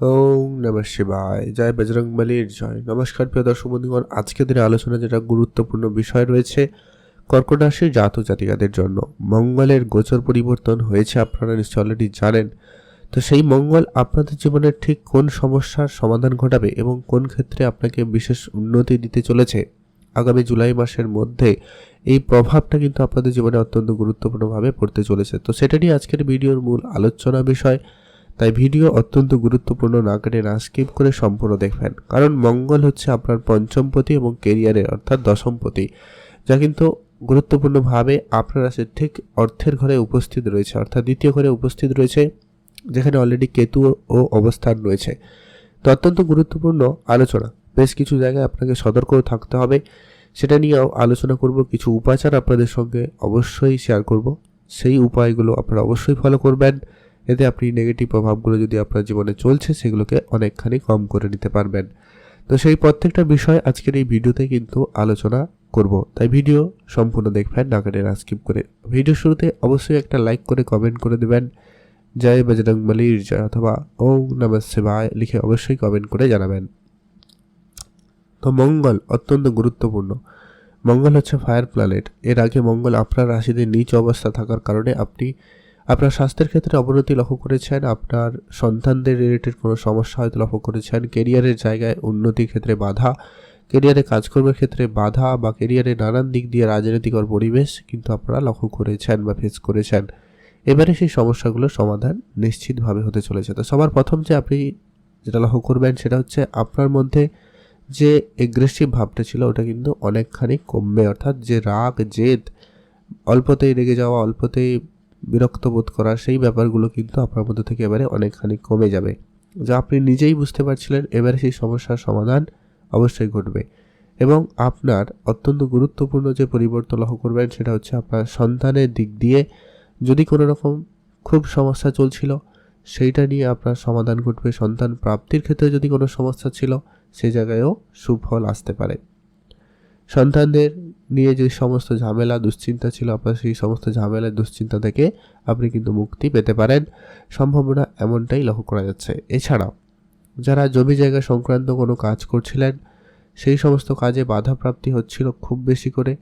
ওম নমঃ শিবায়। জয় বজরং বলির জয়। নমস্কার, প্রিয় দর্শক বন্ধুগণ। আজকে দিনের আলোচনা যেটা গুরুত্বপূর্ণ বিষয় রয়েছে, কর্কট রাশির জাত জাতিকাদের জন্য। মঙ্গলের গোচর পরিবর্তন হয়েছে, আপনারা নিশ্চয় অলরেডি জানেন। তো সেই মঙ্গল আপনাদের জীবনের ঠিক কোন সমস্যার সমাধান ঘটাবে এবং কোন ক্ষেত্রে আপনাকে বিশেষ উন্নতি দিতে চলেছে? আগামী জুলাই মাসের মধ্যে এই প্রভাবটা কিন্তু আপনাদের জীবনে অত্যন্ত গুরুত্বপূর্ণভাবে পড়তে চলেছে। তো সেটা নিয়ে আজকের ভিডিওর মূল আলোচনা বিষয় তাই ভিডিও অত্যন্ত গুরুত্বপূর্ণ না কেটে না স্কিপ করে সম্পূর্ণ দেখবেন। কারণ মঙ্গল হচ্ছে আপনার পঞ্চমপতি এবং কেরিয়ারের অর্থাৎ দশমপতি যা কিন্তু গুরুত্বপূর্ণভাবে আপনার রাশি ঠিক অর্থের ঘরে উপস্থিত রয়েছে, অর্থাৎ দ্বিতীয় ঘরে উপস্থিত রয়েছে, যেখানে অলরেডি কেতু ও অবস্থান রয়েছে। তো অত্যন্ত গুরুত্বপূর্ণ আলোচনা। বেশ কিছু জায়গায় আপনাকে সতর্ক থাকতে হবে। সেটা নিয়েও আলোচনা করব, কিছু উপাচার আপনাদের সঙ্গে অবশ্যই শেয়ার করব। সেই উপায়গুলো আপনারা অবশ্যই ফলো করবেন। এতে আপনি নেগেটিভ প্রভাবগুলো যদি আপনার জীবনে চলছে, সেগুলোকে অনেকখানি কম করে নিতে পারবেন। তো সেই প্রত্যেকটা বিষয় আজকের এই ভিডিওতে কিন্তু আলোচনা করব। তাই ভিডিও সম্পূর্ণ দেখবেন, না কেটে না স্কিপ করে। ভিডিও শুরুতে অবশ্যই একটা লাইক করে কমেন্ট করে দেবেন। জয় বজরং বলির জয় অথবা ওম নমঃ শিবায় লিখে অবশ্যই কমেন্ট করে জানাবেন। তো মঙ্গল অত্যন্ত গুরুত্বপূর্ণ। মঙ্গল হচ্ছে ফায়ার প্ল্যানেট এর আগে মঙ্গল আপনার রাশিতে নিচ অবস্থা থাকার কারণে আপনি আপনার স্বাস্থ্যের ক্ষেত্রে অবনতি লক্ষ্য করেছেন, আপনার সন্তানদের রিলেটেড কোনো সমস্যা হয়তো লক্ষ্য করেছেন কেরিয়ারের জায়গায় উন্নতির ক্ষেত্রে বাধা কেরিয়ারে কাজকর্মের ক্ষেত্রে বাধা বা কেরিয়ারে নানান দিক দিয়ে রাজনৈতিকর পরিবেশ কিন্তু আপনারা লক্ষ্য করেছেন বা ফেস করেছেন। এবারে সেই সমস্যাগুলোর সমাধান নিশ্চিতভাবে হতে চলেছে। তো সবার প্রথম যে আপনি যেটা লক্ষ্য করবেন সেটা হচ্ছে আপনার মধ্যে যে এগ্রেসিভ ভাবটা ছিল ওটা কিন্তু অনেকখানি কমবে। অর্থাৎ যে রাগ, জেদ, অল্পতেই রেগে যাওয়া, অল্পতেই বিরক্ত বোধ করা, সেই ব্যাপারগুলো কিন্তু আপনার মধ্যে থেকে এবারে অনেকখানি কমে যাবে। যা আপনি নিজেই বুঝতে পারছিলেন, এবারে সেই সমস্যার সমাধান অবশ্যই ঘটবে। এবং আপনার অত্যন্ত গুরুত্বপূর্ণ যে পরিবর্তন লক্ষ্য করবেন, সেটা হচ্ছে আপনার সন্তানের দিক দিয়ে যদি কোনো রকম খুব সমস্যা চলছিল, সেইটা নিয়ে আপনার সমাধান ঘটবে। সন্তান প্রাপ্তির ক্ষেত্রে যদি কোনো সমস্যা ছিল, সে জায়গায়ও সুফল আসতে পারে। সন্তানদের নিয়ে যে সমস্ত ঝামেলা, দুশ্চিন্তা ছিল, আপনার সেই সমস্ত ঝামেলা, দুশ্চিন্তা থেকে আপনি কিন্তু মুক্তি পেতে পারেন। সম্ভাবনা এমনটাই লক্ষ্য করা যাচ্ছে। এছাড়াও, যারা জমি জায়গা সংক্রান্ত কোনো কাজ করছিলেন, সেই সমস্ত কাজে বাধা প্রাপ্তি হচ্ছিল খুব বেশি করে।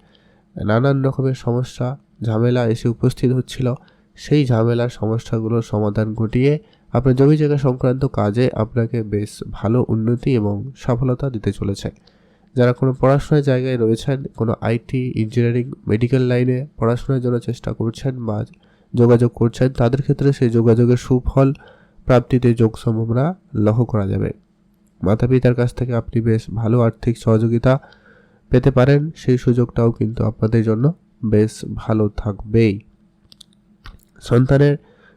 নানান রকমের সমস্যা, ঝামেলা এসে উপস্থিত হচ্ছিল। সেই ঝামেলার সমস্যাগুলোর সমাধান ঘটিয়ে আপনার জমি জায়গা সংক্রান্ত কাজে আপনাকে বেশ ভালো উন্নতি এবং সফলতা দিতে চলেছে। যারা কোনো পড়াশোনার জায়গায় রয়েছেন, কোনো আইটি, ইঞ্জিনিয়ারিং, মেডিকেল লাইনে পড়াশোনার জন্য চেষ্টা করছেন বা যোগাযোগ করছেন, তাদের ক্ষেত্রে সেই যোগাযোগের সুফল প্রাপ্তিতে যোগ সম্ভাবনা লক্ষ্য করা যাবে। মাতা পিতার কাছ থেকে আপনি বেশ ভালো আর্থিক সহযোগিতা পেতে পারেন, সেই সুযোগটাও কিন্তু আপনাদের জন্য বেশ ভালো থাকবেই। সন্তানের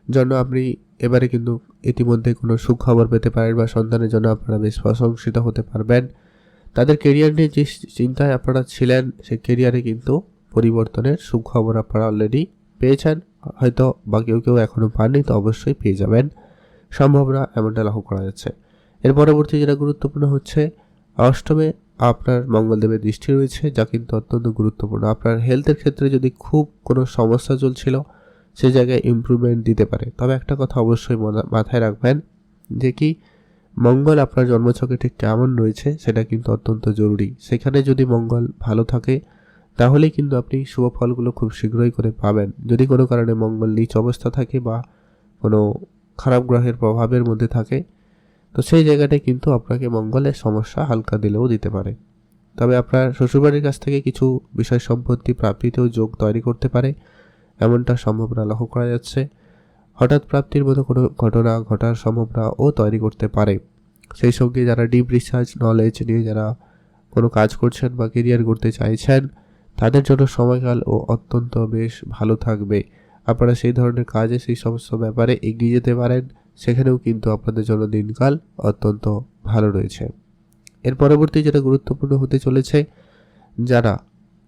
জন্য আপনি এবারে কিন্তু ইতিমধ্যে কোনো সুখবর পেতে পারেন বা সন্তানের জন্য আপনারা বেশ প্রশংসিত হতে পারবেন। তাদের কেরিয়ার নিয়ে যে চিন্তায় আপনারা ছিলেন, সেই কেরিয়ারে কিন্তু পরিবর্তনের সুখবর আপনারা অলরেডি পেয়েছেন। হয়তো বা কেউ কেউ এখনও পাননি, তো অবশ্যই পেয়ে যাবেন। সম্ভাবনা এমনটা লক্ষ্য করা যাচ্ছে। এর পরবর্তী যেটা গুরুত্বপূর্ণ হচ্ছে, অষ্টমে আপনার মঙ্গলদেবের দৃষ্টি রয়েছে, যা কিন্তু অত্যন্ত গুরুত্বপূর্ণ। আপনার হেলথের ক্ষেত্রে যদি খুব কোনো সমস্যা চলছিল, সে জায়গায় ইমপ্রুভমেন্ট দিতে পারে। তবে একটা কথা অবশ্যই মাথায় রাখবেন যে কি মঙ্গল আপনার জন্মছকে ঠিক কেমন রয়েছে সেটা কিন্তু অত্যন্ত জরুরি। সেখানে যদি মঙ্গল ভালো থাকে, তাহলেই কিন্তু আপনি শুভ ফলগুলো খুব শীঘ্রই করে পাবেন। যদি কোনো কারণে মঙ্গল নিচ অবস্থা থাকে বা কোনো খারাপ গ্রহের প্রভাবের মধ্যে থাকে, তো সেই জায়গাটায় কিন্তু আপনাকে মঙ্গলের সমস্যা হালকা দিলেও দিতে পারে। তবে আপনার শ্বশুরবাড়ির কাছ থেকে কিছু বিষয় সম্পত্তি প্রাপ্তিতেও যোগ তৈরি করতে পারে। এমনটা সম্ভাবনা লক্ষ্য করা যাচ্ছে। হঠাৎ প্রাপ্তির মতো কোনো ঘটনা ঘটার সম্ভাবনাও তৈরি করতে পারে। সেই সঙ্গে যারা ডিপ রিসার্চ নলেজ নিয়ে যারা কোনো কাজ করছেন বা কেরিয়ার করতে চাইছেন, তাদের জন্য সময়কাল ও অত্যন্ত বেশ ভালো থাকবে। আপনারা সেই ধরনের কাজে সেই সমস্ত ব্যাপারে এগিয়ে যেতে পারেন, সেখানেও কিন্তু আপনাদের জন্য দিনকাল অত্যন্ত ভালো রয়েছে। এর পরবর্তী যেটা গুরুত্বপূর্ণ হতে চলেছে, যারা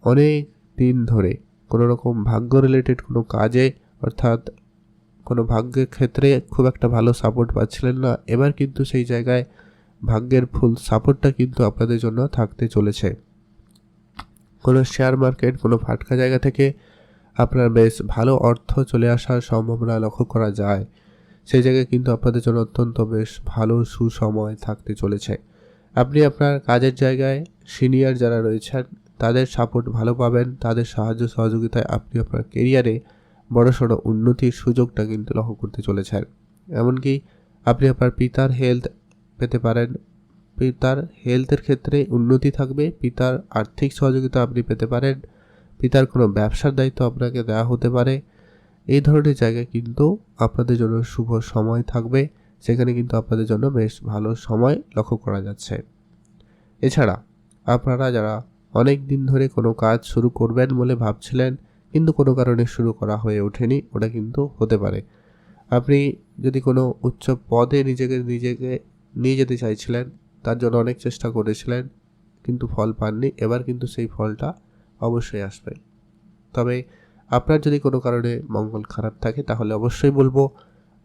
অনেক দিন ধরে কোনো রকম ভাগ্য রিলেটেড কোনো কাজে অর্থাৎ কোনো ভাগ্যের ক্ষেত্রে খুব একটা ভালো সাপোর্ট পাচ্ছিলেন না। এবার কিন্তু সেই জায়গায় ভাগ্যের ফুল সাপোর্টটা কিন্তু আপনাদের জন্য থাকতে চলেছে। কোনো শেয়ার মার্কেট কোনো ফাটকা জায়গা থেকে আপনার বেশ ভালো অর্থ চলে আসার সম্ভাবনা লক্ষ্য করা যায়। সেই জায়গায় কিন্তু আপনাদের জন্য অত্যন্ত বেশ ভালো সুসময় থাকতে চলেছে। আপনি আপনার কাজের জায়গায় সিনিয়র যারা রয়েছেন, তাদের সাপোর্ট ভালো পাবেন, তাদের সাহায্য সহযোগিতায় আপনি আপনার কেরিয়ারে বড়সড় উন্নতির সুযোগটা কিন্তু লক্ষ্য করতে চলেছেন। এমনকি আপনি আপনার পিতার হেলথ পেতে পারেন। পিতার হেলথের ক্ষেত্রে উন্নতি থাকবে, পিতার আর্থিক সহযোগিতা আপনি পেতে পারেন, পিতার কোনো ব্যবসার দায়িত্ব আপনাকে দেওয়া হতে পারে। এই ধরনের জায়গায় কিন্তু আপনাদের জন্য শুভ সময় থাকবে, সেখানে কিন্তু আপনাদের জন্য বেশ ভালো সময় লক্ষ্য করা যাচ্ছে। এছাড়া আপনারা যারা অনেক দিন ধরে কোনো কাজ শুরু করবেন বলে ভাবছিলেন কিন্তু কোনো কারণে শুরু করা হয়ে ওঠেনি, ওটা কিন্তু হতে পারে। আপনি যদি কোনো উচ্চ পদে নিজেকে নিজেকে নিয়ে যেতে চাইছিলেন, তার জন্য অনেক চেষ্টা করেছিলেন, কিন্তু ফল পাননি, এবার কিন্তু সেই ফলটা অবশ্যই আসবে। তবে আপনার যদি কোনো কারণে মঙ্গল খারাপ থাকে, তাহলে অবশ্যই বলব,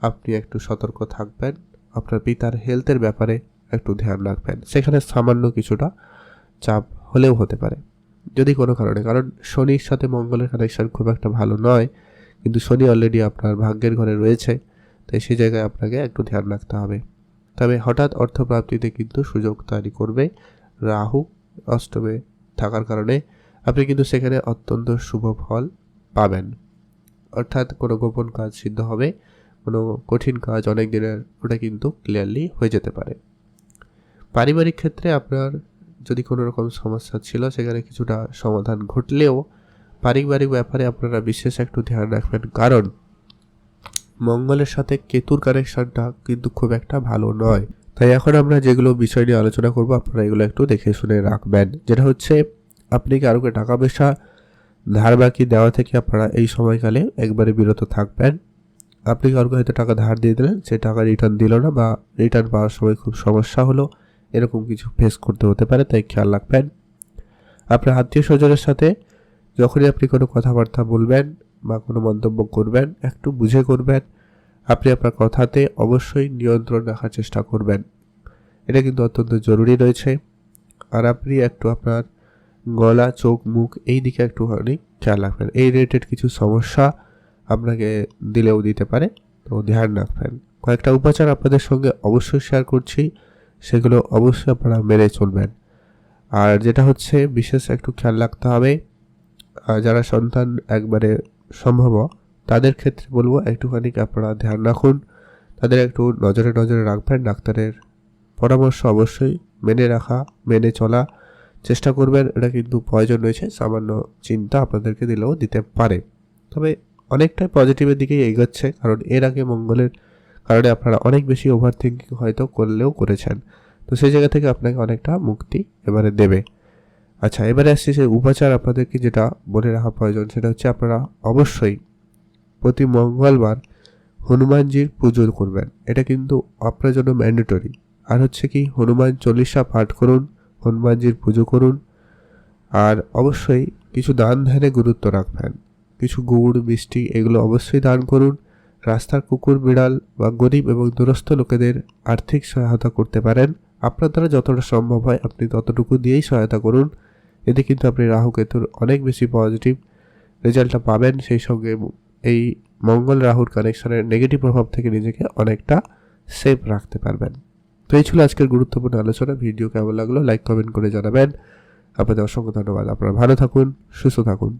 আপনি একটু সতর্ক থাকবেন, আপনার পিতার হেলথের ব্যাপারে একটু ধ্যান রাখবেন। সেখানে সামান্য কিছুটা চাপ হলেও হতে পারে। যদি কোনো কারণে, কারণ শনির সাথে মঙ্গলের কানেকশন খুব একটা ভালো নয়, কিন্তু শনি অলরেডি আপনার ভাগ্যের ঘরে রয়েছে, তাই সেই জায়গায় আপনাকে একটু ধ্যান রাখতে হবে। তবে হঠাৎ অর্থপ্রাপ্তিতে কিন্তু সুযোগ তৈরি করবে রাহু অষ্টমে থাকার কারণে। আপনি কিন্তু সেখানে অত্যন্ত শুভ ফল পাবেন। অর্থাৎ কোনো গোপন কাজ সিদ্ধ হবে, কোনো কঠিন কাজ অনেক দিনের ওটা কিন্তু ক্লিয়ারলি হয়ে যেতে পারে। পারিবারিক ক্ষেত্রে আপনার যদি কোনো রকম সমস্যা ছিল, সেখানে কিছুটা সমাধান ঘটলেও পারিবারিক ব্যাপারে আপনারা বিশেষ একটু ধ্যান রাখবেন। কারণ মঙ্গলের সাথে কেতুর কানেকশনটা কিন্তু খুব একটা ভালো নয়। তাই এখন আমরা যেগুলো বিষয় নিয়ে আলোচনা করব, আপনারা এগুলো একটু দেখে শুনে রাখবেন। যেটা হচ্ছে, আপনি কারোকে টাকা পয়সা ধার বাকি দেওয়া থেকে আপনারা এই সময়কালে একবারে বিরত থাকবেন? আপনি কাউকে হয়তো টাকা ধার দিয়ে দিলেন, সে টাকা রিটার্ন দিল না বা রিটার্ন পাওয়ার সময় খুব সমস্যা হলো। এরকম কিছু ফেস করতে হতে পারে, তাই খেয়াল রাখবেন। আপনার আত্মীয় স্বজনের সাথে যখনই আপনি কোনো কথাবার্তা বলবেন বা কোনো মন্তব্য করবেন, একটু বুঝে করবেন। আপনি আপনার কথাতে অবশ্যই নিয়ন্ত্রণ রাখার চেষ্টা করবেন। এটা কিন্তু অত্যন্ত জরুরি রয়েছে। আর আপনি একটু আপনার গলা, চোখ, মুখ এই দিকে একটুখানি খেয়াল রাখবেন। এই রিলেটেড কিছু সমস্যা আপনাকে দিলেও দিতে পারে, তো ধ্যান রাখবেন। কয়েকটা উপাচার আপনাদের সঙ্গে অবশ্যই শেয়ার করছি। সেগুলো অবশ্যই আপনারা মেনে চলবেন। আর যেটা হচ্ছে, বিশেষ একটু খেয়াল রাখতে হবে যারা সন্তান একবারে সম্ভব, তাদের ক্ষেত্রে বলব একটুখানি আপনারা ধ্যান রাখুন। তাদের একটু নজরে নজরে রাখবেন, ডাক্তারের পরামর্শ অবশ্যই মেনে রাখা, মেনে চলা চেষ্টা করবেন। এটা কিন্তু প্রয়োজন রয়েছে, সামান্য চিন্তা আপনাদেরকে দিলেও দিতে পারে। তবে অনেকটাই পজিটিভের দিকেই এগোচ্ছে, কারণ এর আগে মঙ্গলের কারণে আপনারা অনেক বেশি ওভার থিঙ্কিং হয়তো করলেও করেছেন। তো সেই জায়গা থেকে আপনাকে অনেকটা মুক্তি এবারে দেবে। আচ্ছা এবারে আসছি সেই উপাচার আপনাদেরকে যেটা বলে রাখা প্রয়োজন, সেটা হচ্ছে আপনারা অবশ্যই প্রতি মঙ্গলবার হনুমানজির পুজো করবেন। এটা কিন্তু আপনার জন্য ম্যান্ডেটরি আর হচ্ছে কি, হনুমান চল্লিশা পাঠ করুন, হনুমানজির পুজো করুন, আর অবশ্যই কিছু দান ধ্যানে গুরুত্ব রাখবেন। কিছু গুড়, মিষ্টি, এগুলো অবশ্যই দান করুন। রাস্তার কুকুর, বিড়াল বা গরিব এবং দুরস্থ লোকেদের আর্থিক সহায়তা করতে পারেন। আপনার দ্বারা যতটা সম্ভব হয় আপনি ততটুকু দিয়েই সহায়তা করুন। এতে কিন্তু আপনি রাহু কেতুর অনেক বেশি পজিটিভ রেজাল্টটা পাবেন। সেই সঙ্গে এই মঙ্গল রাহুর কানেকশনের নেগেটিভ প্রভাব থেকে নিজেকে অনেকটা সেফ রাখতে পারবেন। তো এই ছিল আজকের গুরুত্বপূর্ণ আলোচনা। ভিডিও কেমন লাগল? লাইক কমেন্ট করে জানাবেন। আপনাদের অসংখ্য ধন্যবাদ। আপনারা ভালো থাকুন, সুস্থ থাকুন।